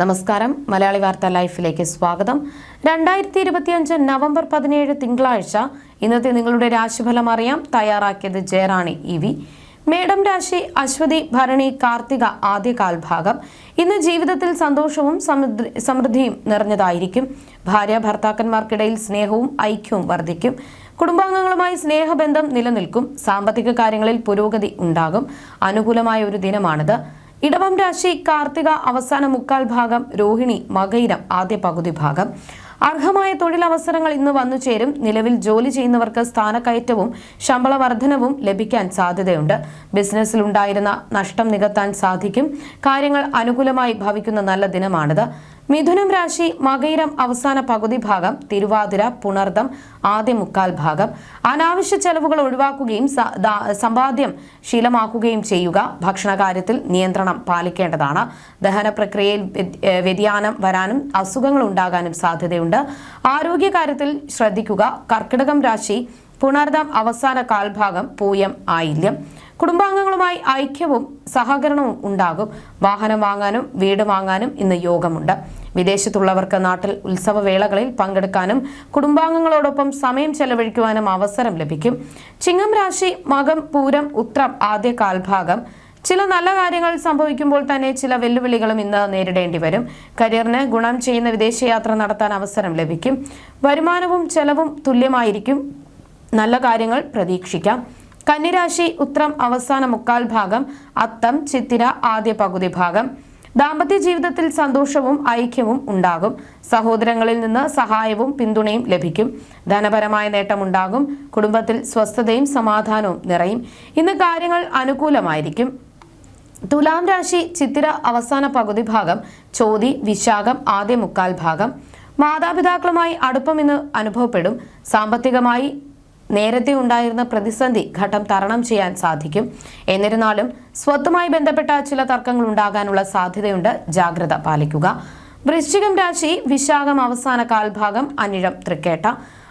നമസ്കാരം. മലയാളി വാർത്ത ലൈഫിലേക്ക് സ്വാഗതം. രണ്ടായിരത്തി ഇരുപത്തിയഞ്ച് നവംബർ പതിനേഴ് തിങ്കളാഴ്ച ഇന്നത്തെ നിങ്ങളുടെ രാശിഫലം അറിയാം. തയ്യാറാക്കിയത് ജയറാണി ഇ വി. മേഡം രാശി അശ്വതി ഭരണി കാർത്തിക ആദ്യ കാൽഭാഗം. ഇന്ന് ജീവിതത്തിൽ സന്തോഷവും സമൃദ്ധി- സമൃദ്ധിയും നിറഞ്ഞതായിരിക്കും. ഭാര്യ ഭർത്താക്കന്മാർക്കിടയിൽ സ്നേഹവും ഐക്യവും വർദ്ധിക്കും. കുടുംബാംഗങ്ങളുമായി സ്നേഹബന്ധം നിലനിൽക്കും. സാമ്പത്തിക കാര്യങ്ങളിൽ പുരോഗതി ഉണ്ടാകും. അനുകൂലമായ ഒരു ദിനമാണിത്. ഇടവം രാശി കാർത്തിക അവസാന മുക്കാൽ ഭാഗം രോഹിണി മകയിരം ആദ്യ പകുതി ഭാഗം. അർഹമായ തൊഴിലവസരങ്ങൾ ഇന്ന് വന്നു ചേരും. നിലവിൽ ജോലി ചെയ്യുന്നവർക്ക് സ്ഥാനക്കയറ്റവും ശമ്പള വർധനവും ലഭിക്കാൻ സാധ്യതയുണ്ട്. ബിസിനസ്സിൽ ഉണ്ടായിരുന്ന നഷ്ടം നികത്താൻ സാധിക്കും. കാര്യങ്ങൾ അനുകൂലമായി ഭവിക്കുന്ന നല്ല ദിനമാണിത്. മിഥുനം രാശി മകയിരം അവസാന പകുതി ഭാഗം തിരുവാതിര പുണർദം ആദ്യ മുക്കാൽ ഭാഗം. അനാവശ്യ ചെലവുകൾ ഒഴിവാക്കുകയും സമ്പാദ്യം ശീലമാക്കുകയും ചെയ്യുക. ഭക്ഷണകാര്യത്തിൽ നിയന്ത്രണം പാലിക്കേണ്ടതാണ്. ദഹന പ്രക്രിയയിൽ വ്യതിയാനം വരാനും അസുഖങ്ങൾ ഉണ്ടാകാനും സാധ്യതയുണ്ട്. ആരോഗ്യകാര്യത്തിൽ ശ്രദ്ധിക്കുക. കർക്കിടകം രാശി പുണർദം അവസാന കാൽഭാഗം പൂയം ആയില്യം. കുടുംബാംഗങ്ങളുമായി ഐക്യവും സഹകരണവും ഉണ്ടാകും. വാഹനം വാങ്ങാനും വീട് വാങ്ങാനും ഇന്ന് യോഗമുണ്ട്. വിദേശത്തുള്ളവർക്ക് നാട്ടിൽ ഉത്സവവേളകളിൽ പങ്കെടുക്കാനും കുടുംബാംഗങ്ങളോടൊപ്പം സമയം ചെലവഴിക്കുവാനും അവസരം ലഭിക്കും. ചിങ്ങം രാശി മകം പൂരം ഉത്രം ആദ്യ കാൽഭാഗം. ചില നല്ല കാര്യങ്ങൾ സംഭവിക്കുമ്പോൾ തന്നെ ചില വെല്ലുവിളികളും ഇന്ന് നേരിടേണ്ടി വരും. കരിയറിന് ഗുണം ചെയ്യുന്ന വിദേശയാത്ര നടത്താൻ അവസരം ലഭിക്കും. വരുമാനവും ചെലവും തുല്യമായിരിക്കും. നല്ല കാര്യങ്ങൾ പ്രതീക്ഷിക്കാം. കന്നിരാശി ഉത്രം അവസാന മുക്കാൽ ഭാഗം. അത്തം ചിത്തിര ആദ്യ പകുതി ഭാഗം. ദാമ്പത്യ ജീവിതത്തിൽ സന്തോഷവും ഐക്യവും ഉണ്ടാകും. സഹോദരങ്ങളിൽ നിന്ന് സഹായവും പിന്തുണയും ലഭിക്കും. ധനപരമായ നേട്ടമുണ്ടാകും. കുടുംബത്തിൽ സ്വസ്ഥതയും സമാധാനവും നിറയും. ഇന്ന് കാര്യങ്ങൾ അനുകൂലമായിരിക്കും. തുലാം രാശി ചിത്തിര അവസാന പകുതി ഭാഗം ചോതി വിശാഖം ആദ്യ മുക്കാൽ ഭാഗം. മാതാപിതാക്കളുമായി അടുപ്പം ഇന്ന് അനുഭവപ്പെടും. സാമ്പത്തികമായി നേരത്തെ ഉണ്ടായിരുന്ന പ്രതിസന്ധി ഘട്ടം തരണം ചെയ്യാൻ സാധിക്കും. എന്നിരുന്നാലും സ്വത്തുമായി ബന്ധപ്പെട്ട ചില തർക്കങ്ങൾ ഉണ്ടാകാനുള്ള സാധ്യതയുണ്ട്. ജാഗ്രത പാലിക്കുക. വൃശ്ചികം രാശി വിശാഖം അവസാന കാൽഭാഗം അനിഴം തൃക്കേട്ട.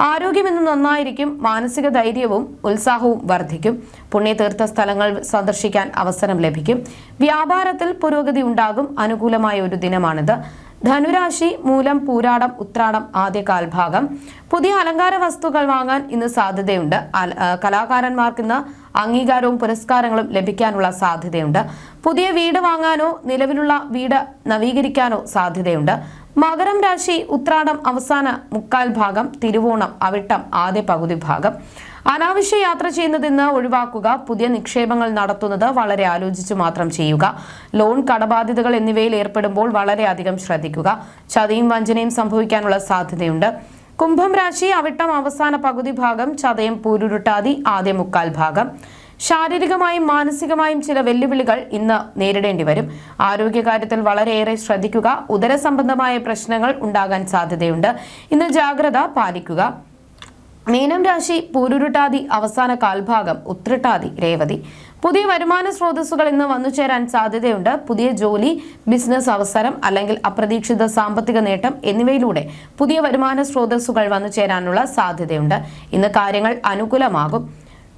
ആരോഗ്യം ഇന്ന് നന്നായിരിക്കും. മാനസിക ധൈര്യവും ഉത്സാഹവും വർദ്ധിക്കും. പുണ്യതീർത്ഥ സ്ഥലങ്ങൾ സന്ദർശിക്കാൻ അവസരം ലഭിക്കും. വ്യാപാരത്തിൽ പുരോഗതി ഉണ്ടാകും. അനുകൂലമായ ഒരു ദിനമാണിത്. ധനുരാശി മൂലം പൂരാടം ഉത്രാടം ആദ്യ കാൽഭാഗം. പുതിയ അലങ്കാര വസ്തുക്കൾ വാങ്ങാൻ ഇന്ന് സാധ്യതയുണ്ട്. കലാകാരന്മാർക്ക് ഇന്ന് അംഗീകാരവും പുരസ്കാരങ്ങളും ലഭിക്കാനുള്ള സാധ്യതയുണ്ട്. പുതിയ വീട് വാങ്ങാനോ നിലവിലുള്ള വീട് നവീകരിക്കാനോ സാധ്യതയുണ്ട്. മകരം രാശി ഉത്രാടം അവസാന മുക്കാൽ ഭാഗം തിരുവോണം അവിട്ടം ആദ്യ പകുതി ഭാഗം. അനാവശ്യ യാത്ര ചെയ്യുന്നത് ഇന്ന് ഒഴിവാക്കുക. പുതിയ നിക്ഷേപങ്ങൾ നടത്തുന്നത് വളരെ ആലോചിച്ചു മാത്രം ചെയ്യുക. ലോൺ കടബാധ്യതകൾ എന്നിവയിൽ ഏർപ്പെടുമ്പോൾ വളരെയധികം ശ്രദ്ധിക്കുക. ചതിയും വഞ്ചനയും സംഭവിക്കാനുള്ള സാധ്യതയുണ്ട്. കുംഭം രാശി അവിട്ടം അവസാന പകുതി ഭാഗം ചതയം പൂരുരുട്ടാതി ആദ്യ മുക്കാൽ ഭാഗം. ശാരീരികമായും മാനസികമായും ചില വെല്ലുവിളികൾ ഇന്ന് നേരിടേണ്ടി വരും. ആരോഗ്യകാര്യത്തിൽ വളരെയേറെ ശ്രദ്ധിക്കുക. ഉദര സംബന്ധമായ പ്രശ്നങ്ങൾ ഉണ്ടാകാൻ സാധ്യതയുണ്ട്. ഇന്ന് ജാഗ്രത പാലിക്കുക. മീനം രാശി പൂരുരുട്ടാതി അവസാന കാൽഭാഗം ഉത്രട്ടാതി രേവതി. പുതിയ വരുമാന സ്രോതസ്സുകൾ ഇന്ന് വന്നു ചേരാൻ സാധ്യതയുണ്ട്. പുതിയ ജോലി ബിസിനസ് അവസരം അല്ലെങ്കിൽ അപ്രതീക്ഷിത സാമ്പത്തിക നേട്ടം എന്നിവയിലൂടെ പുതിയ വരുമാന സ്രോതസ്സുകൾ വന്നു ചേരാനുള്ള സാധ്യതയുണ്ട്. ഇന്ന് കാര്യങ്ങൾ അനുകൂലമാകും.